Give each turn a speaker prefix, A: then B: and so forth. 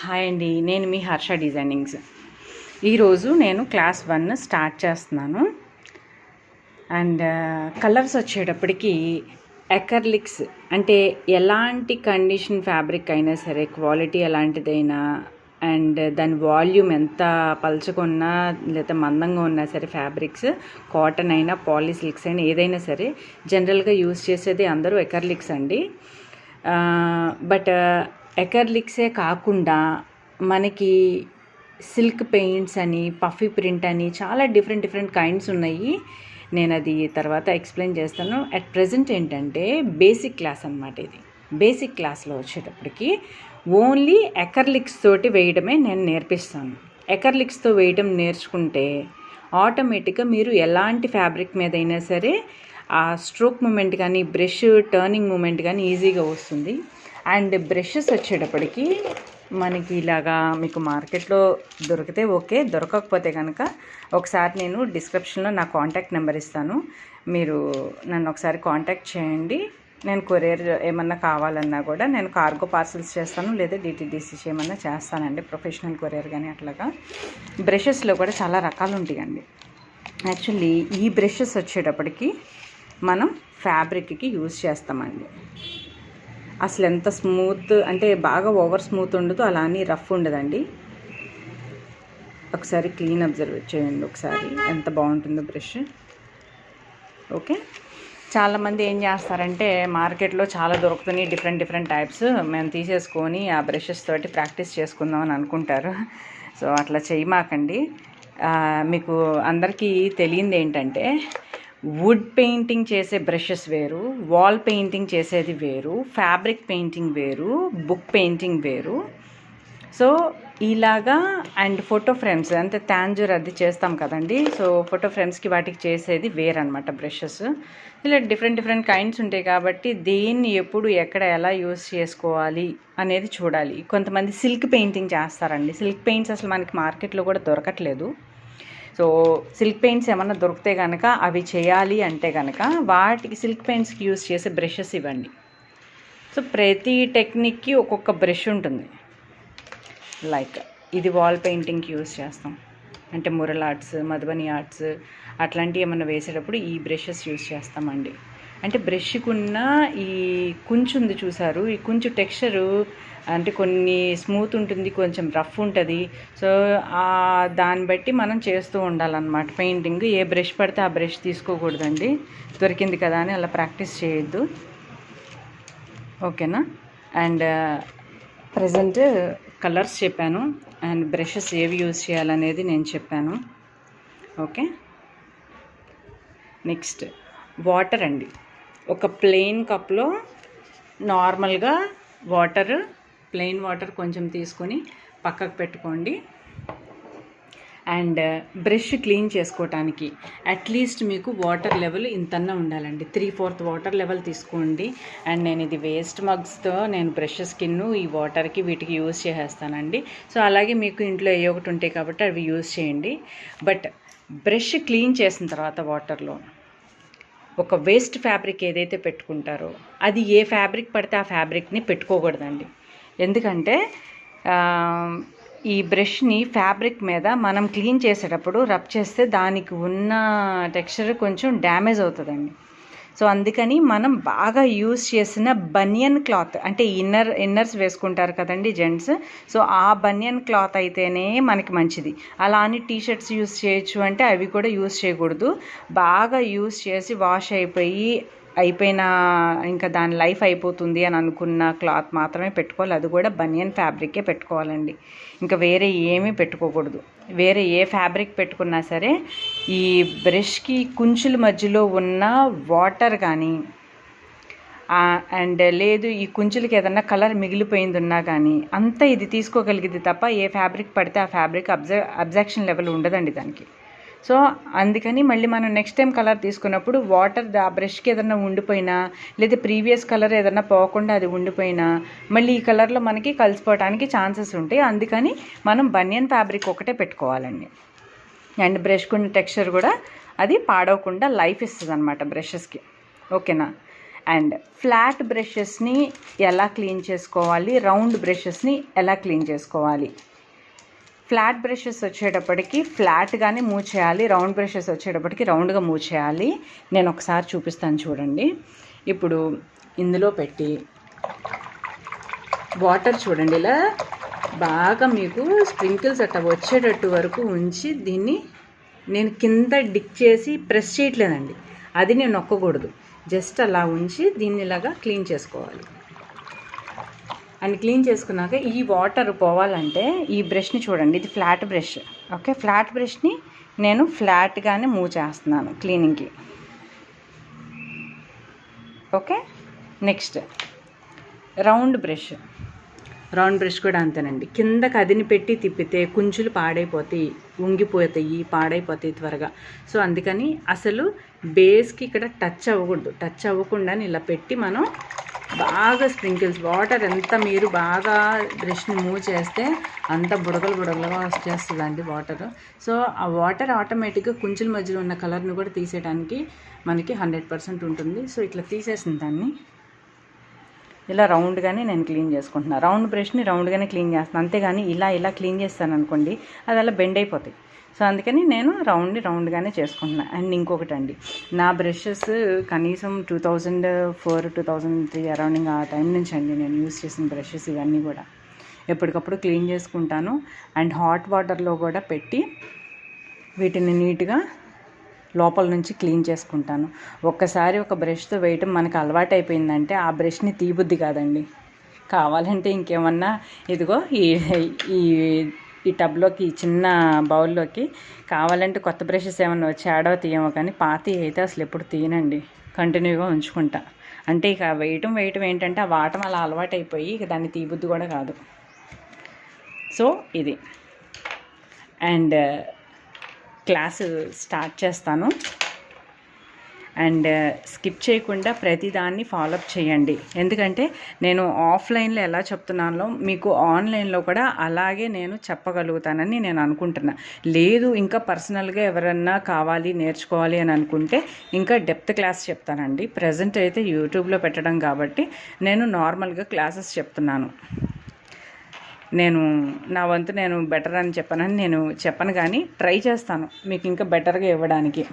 A: Hi అండి నేను మీ Harsha designings. ఈరోజు నేను క్లాస్ వన్ స్టార్ట్ చేస్తున్నాను. అండ్ కలర్స్ వచ్చేటప్పటికి ఎకర్లిక్స్ అంటే ఎలాంటి కండిషన్ ఫ్యాబ్రిక్ అయినా సరే క్వాలిటీ ఎలాంటిదైనా అండ్ దాని వాల్యూమ్ ఎంత పలుచుకున్నా లేదా మందంగా ఉన్నా సరే ఫ్యాబ్రిక్స్ కాటన్ అయినా పాలిసిల్క్స్ అయినా ఏదైనా సరే జనరల్గా యూస్ చేసేది అందరూ ఎకర్లిక్స్ అండి. బట్ ఎకర్లిక్సే కాకుండా మనకి సిల్క్ పెయింట్స్ అని పఫీ ప్రింట్ అని చాలా డిఫరెంట్ డిఫరెంట్ కైండ్స్ ఉన్నాయి. నేను అది తర్వాత ఎక్స్ప్లెయిన్ చేస్తాను. అట్ ప్రజెంట్ ఏంటంటే బేసిక్ క్లాస్ అనమాట ఇది. బేసిక్ క్లాస్లో వచ్చేటప్పటికి ఓన్లీ ఎకర్లిక్స్ తోటి వేయడమే నేను నేర్పిస్తాను. ఎకర్లిక్స్తో వేయడం నేర్చుకుంటే ఆటోమేటిక్గా మీరు ఎలాంటి ఫ్యాబ్రిక్ మీద అయినా సరే ఆ స్ట్రోక్ మూమెంట్ కానీ బ్రష్ టర్నింగ్ మూమెంట్ కానీ ఈజీగా వస్తుంది. అండ్ బ్రషెస్ వచ్చేటప్పటికి మనకి ఇలాగా మీకు మార్కెట్లో దొరికితే ఓకే దొరకకపోతే కనుక ఒకసారి నేను డిస్క్రిప్షన్లో నా కాంటాక్ట్ నెంబర్ ఇస్తాను. మీరు నన్ను ఒకసారి కాంటాక్ట్ చేయండి. నేను కొరియర్ ఏమన్నా కావాలన్నా కూడా నేను కార్గో పార్సల్స్ చేస్తాను లేదా డిటీడీసీ ఏమన్నా చేస్తానండి ప్రొఫెషనల్ కొరియర్ కానీ అట్లాగా. బ్రషెస్లో కూడా చాలా రకాలు ఉంటాయండి. యాక్చువల్లీ ఈ బ్రషెస్ వచ్చేటప్పటికి మనం ఫ్యాబ్రిక్కి యూజ్ చేస్తామండి. అసలు ఎంత స్మూత్ అంటే బాగా ఓవర్ స్మూత్ ఉండదు అలా అని రఫ్ ఉండదండి. ఒకసారి క్లీన్ అబ్జర్వ్ చేయండి ఒకసారి ఎంత బాగుంటుందో బ్రష్. ఓకే? చాలామంది ఏం చేస్తారంటే మార్కెట్లో చాలా దొరుకుతున్నాయి డిఫరెంట్ డిఫరెంట్ టైప్స్. మేము తీసేసుకొని ఆ బ్రషెస్ తోటి ప్రాక్టీస్ చేసుకుందాం అని అనుకుంటారు. సో అట్లా చేయమాకండి. మీకు అందరికీ తెలియంది ఏంటంటే వుడ్ పెయింటింగ్ చేసే బ్రషెస్ వేరు వాల్ పెయింటింగ్ చేసేది వేరు ఫ్యాబ్రిక్ పెయింటింగ్ వేరు బుక్ పెయింటింగ్ వేరు. సో ఇలాగా అండ్ ఫోటో ఫ్రేమ్స్ అంటే తాంజూర్ అది చేస్తాం కదండి. సో ఫోటో ఫ్రేమ్స్కి వాటికి చేసేది వేరనమాట బ్రషెస్. ఇలా డిఫరెంట్ డిఫరెంట్ కైండ్స్ ఉంటాయి కాబట్టి దేన్ని ఎప్పుడు ఎక్కడ ఎలా యూస్ చేసుకోవాలి అనేది చూడాలి. కొంతమంది సిల్క్ పెయింటింగ్ చేస్తారండి. సిల్క్ పెయింట్స్ అసలు మనకి మార్కెట్లో కూడా దొరకట్లేదు. సో సిల్క్ పెయింట్స్ ఏమన్నా దొరికితే కనుక అవి చేయాలి అంటే కనుక వాటికి సిల్క్ పెయింట్స్కి యూస్ చేసే బ్రషెస్ ఇవ్వండి. సో ప్రతి టెక్నిక్కి ఒక్కొక్క బ్రష్ ఉంటుంది. లైక్ ఇది వాల్ పెయింటింగ్కి యూస్ చేస్తాం. అంటే మురల్ ఆర్ట్స్ మధుబని ఆర్ట్స్ అట్లాంటివి ఏమైనా వేసేటప్పుడు ఈ బ్రషెస్ యూస్ చేస్తామండి. అంటే బ్రష్కి ఉన్న ఈ కుంచు ఉంది చూసారు ఈ కుంచు టెక్స్చరు అంటే కొన్ని స్మూత్ ఉంటుంది కొంచెం రఫ్ ఉంటుంది. సో దాన్ని బట్టి మనం చేస్తూ ఉండాలన్నమాట. పెయింటింగ్ ఏ బ్రష్ పడితే ఆ బ్రష్ తీసుకోకూడదండి. దొరికింది కదా అని అలా ప్రాక్టీస్ చేయొద్దు. ఓకేనా? అండ్ ప్రజెంట్ కలర్స్ చెప్పాను. అండ్ బ్రషెస్ ఏవి యూజ్ చేయాలనేది నేను చెప్పాను. ఓకే? నెక్స్ట్ వాటర్ అండి. ఒక ప్లెయిన్ కప్లో నార్మల్గా వాటర్ ప్లెయిన్ వాటర్ కొంచెం తీసుకొని పక్కకు పెట్టుకోండి. అండ్ బ్రష్ క్లీన్ చేసుకోవటానికి అట్లీస్ట్ మీకు వాటర్ లెవెల్ ఇంతన్నా ఉండాలండి. త్రీ ఫోర్త్ వాటర్ లెవెల్ తీసుకోండి. అండ్ నేను ఇది వేస్ట్ మగ్స్తో నేను బ్రష్ స్కిన్ ఈ వాటర్కి వీటికి యూజ్ చేసేస్తానండి. సో అలాగే మీకు ఇంట్లో ఏ ఒకటి ఉంటాయి కాబట్టి అవి యూజ్ చేయండి. బట్ బ్రష్ క్లీన్ చేసిన తర్వాత వాటర్లో ఒక వేస్ట్ ఫ్యాబ్రిక్ ఏదైతే పెట్టుకుంటారో అది ఏ ఫ్యాబ్రిక్ పడితే ఆ ఫ్యాబ్రిక్ని పెట్టుకోకూడదండి. ఎందుకంటే ఈ బ్రష్ని ఫ్యాబ్రిక్ మీద మనం క్లీన్ చేసేటప్పుడు రబ్ చేస్తే దానికి ఉన్న టెక్స్చర్ కొంచెం డ్యామేజ్ అవుతుందండి. సో అందుకని మనం బాగా యూస్ చేసిన బనియన్ క్లాత్ అంటే ఇన్నర్ ఇన్నర్స్ వేసుకుంటారు కదండి జెంట్స్. సో ఆ బనియన్ క్లాత్ అయితేనే మనకి మంచిది. అలా అని టీ షర్ట్స్ యూస్ చేయొచ్చు అంటే అవి కూడా యూస్ చేయకూడదు. బాగా యూస్ చేసి వాష్ అయిపోయి అయిపోయిన ఇంకా దాని లైఫ్ అయిపోతుంది అని అనుకున్న క్లాత్ మాత్రమే పెట్టుకోవాలి. అది కూడా బనియన్ ఫ్యాబ్రికే పెట్టుకోవాలండి. ఇంకా వేరే ఏమీ పెట్టుకోకూడదు. వేరే ఏ ఫ్యాబ్రిక్ పెట్టుకున్నా సరే ఈ బ్రష్కి కుంచుల మధ్యలో ఉన్న వాటర్ కానీ అండ్ లేదు ఈ కుంచులకి ఏదన్నా కలర్ మిగిలిపోయింది ఉన్నా కానీ అంతా ఇది తీసుకోగలిగింది తప్ప ఏ ఫ్యాబ్రిక్ పడితే ఆ ఫ్యాబ్రిక్ అబ్జ అబ్జెక్షన్ లెవెల్ ఉండదండి దానికి. సో అందుకని మళ్ళీ మనం నెక్స్ట్ టైం కలర్ తీసుకున్నప్పుడు వాటర్ ఆ బ్రష్కి ఏదైనా ఉండిపోయినా లేదా ప్రీవియస్ కలర్ ఏదైనా పోకుండా అది ఉండిపోయినా మళ్ళీ ఈ కలర్లో మనకి కలిసిపోవడానికి ఛాన్సెస్ ఉంటాయి. అందుకని మనం బనియన్ ఫ్యాబ్రిక్ ఒకటే పెట్టుకోవాలండి. అండ్ బ్రష్కున్న టెక్స్చర్ కూడా అది పాడవకుండా లైఫ్ ఇస్తుంది అనమాట బ్రషెస్కి ఓకేనా అండ్ ఫ్లాట్ బ్రషెస్ని ఎలా క్లీన్ చేసుకోవాలి? రౌండ్ బ్రషెస్ని ఎలా క్లీన్ చేసుకోవాలి? ఫ్లాట్ బ్రషెస్ వచ్చేటప్పటికి ఫ్లాట్గానే మూవ్ చేయాలి రౌండ్ బ్రషెస్ వచ్చేటప్పటికి రౌండ్గా మూవ్ చేయాలి. నేను ఒకసారి చూపిస్తాను చూడండి. ఇప్పుడు ఇందులో పెట్టి వాటర్ చూడండి ఇలా బాగా మీకు స్ప్రింకిల్స్ అట్లా వచ్చేటట్టు వరకు ఉంచి దీన్ని నేను కింద డిక్ చేసి ప్రెస్ చేయట్లేదండి. అది నేను నొక్కకూడదు. జస్ట్ అలా ఉంచి దీన్ని ఇలాగా క్లీన్ చేసుకోవాలి. అండ్ క్లీన్ చేసుకున్నాక ఈ వాటర్ పోవాలంటే ఈ బ్రష్ని చూడండి. ఇది ఫ్లాట్ బ్రష్ ఓకే ఫ్లాట్ బ్రష్ని నేను ఫ్లాట్గానే మూవ్ చేస్తున్నాను క్లీనింగ్కి okay next round brush round brush కూడా అంతేనండి. కింద కదిని పెట్టి తిప్పితే కుంచులు పాడైపోతాయి ఉంగిపోతాయి పాడైపోతాయి త్వరగా. సో అందుకని అసలు బేస్కి ఇక్కడ టచ్ అవ్వకూడదు. టచ్ అవ్వకుండా ఇలా పెట్టి మనం బాగా స్ప్రింకిల్స్ వాటర్ ఎంత మీరు బాగా బ్రష్ని మూవ్ చేస్తే అంత బుడగలు బుడగలుగా వచ్చేస్తుందండి వాటర్. సో ఆ వాటర్ ఆటోమేటిక్గా కుంచుల మధ్యలో ఉన్న కలర్ని కూడా తీసేయడానికి మనకి హండ్రెడ్ పర్సెంట్ ఉంటుంది. సో ఇట్లా తీసేసిన దాన్ని ఇలా రౌండ్గానే నేను క్లీన్ చేసుకుంటున్నాను రౌండ్ బ్రష్ని రౌండ్గానే క్లీన్ చేస్తాను అంతేగాని ఇలా ఇలా క్లీన్ చేస్తాను అనుకోండి అది అలా బెండ్ అయిపోతాయి. సో అందుకని నేను రౌండ్ రౌండ్గానే చేసుకుంటున్నాను అండ్ ఇంకొకటి అండి నా బ్రషెస్ కనీసం two thousand four two thousand three అరౌండింగ్ ఆ టైం నుంచి అండి నేను యూస్ చేసిన బ్రషెస్ ఇవన్నీ కూడా. ఎప్పటికప్పుడు క్లీన్ చేసుకుంటాను. అండ్ హాట్ వాటర్లో కూడా పెట్టి వీటిని నీట్గా లోపల నుంచి క్లీన్ చేసుకుంటాను. ఒక్కసారి ఒక బ్రష్తో వేయటం మనకు అలవాటు అయిపోయిందంటే ఆ బ్రష్ని తీబుద్ది కాదండి. కావాలంటే ఇంకేమన్నా ఇదిగో ఈ ఈ ఈ టబ్లోకి ఈ చిన్న బౌల్లోకి కావాలంటే కొత్త బ్రషెస్ ఏమైనా వచ్చి ఆడవ తీయమో కానీ పాతి అయితే అసలు ఎప్పుడు తీయనండి. కంటిన్యూగా ఉంచుకుంటా. అంటే ఇక వేయటం వేయటం ఏంటంటే ఆ వాటం అలా అలవాటు అయిపోయి ఇక దాన్ని తీబుద్ది కూడా కాదు. సో ఇది. అండ్ క్లాసు స్టార్ట్ చేస్తాను. అండ్ uh, స్కిప్ చేయకుండా ప్రతిదాన్ని ఫాలోఅప్ చేయండి. ఎందుకంటే నేను ఆఫ్లైన్లో ఎలా చెప్తున్నానో మీకు ఆన్లైన్లో కూడా అలాగే నేను చెప్పగలుగుతానని నేను అనుకుంటున్నా. లేదు ఇంకా పర్సనల్గా ఎవరన్నా కావాలి నేర్చుకోవాలి అని అనుకుంటే ఇంకా డెప్త్ క్లాస్ చెప్తానండి. ప్రజెంట్ అయితే యూట్యూబ్లో పెట్టడం కాబట్టి నేను నార్మల్గా క్లాసెస్ చెప్తున్నాను. నేను నా వంతు నేను బెటర్ అని చెప్పనని నేను చెప్పను కానీ ట్రై చేస్తాను. మీకు ఇంకా బెటర్గా ఇవ్వడానికి.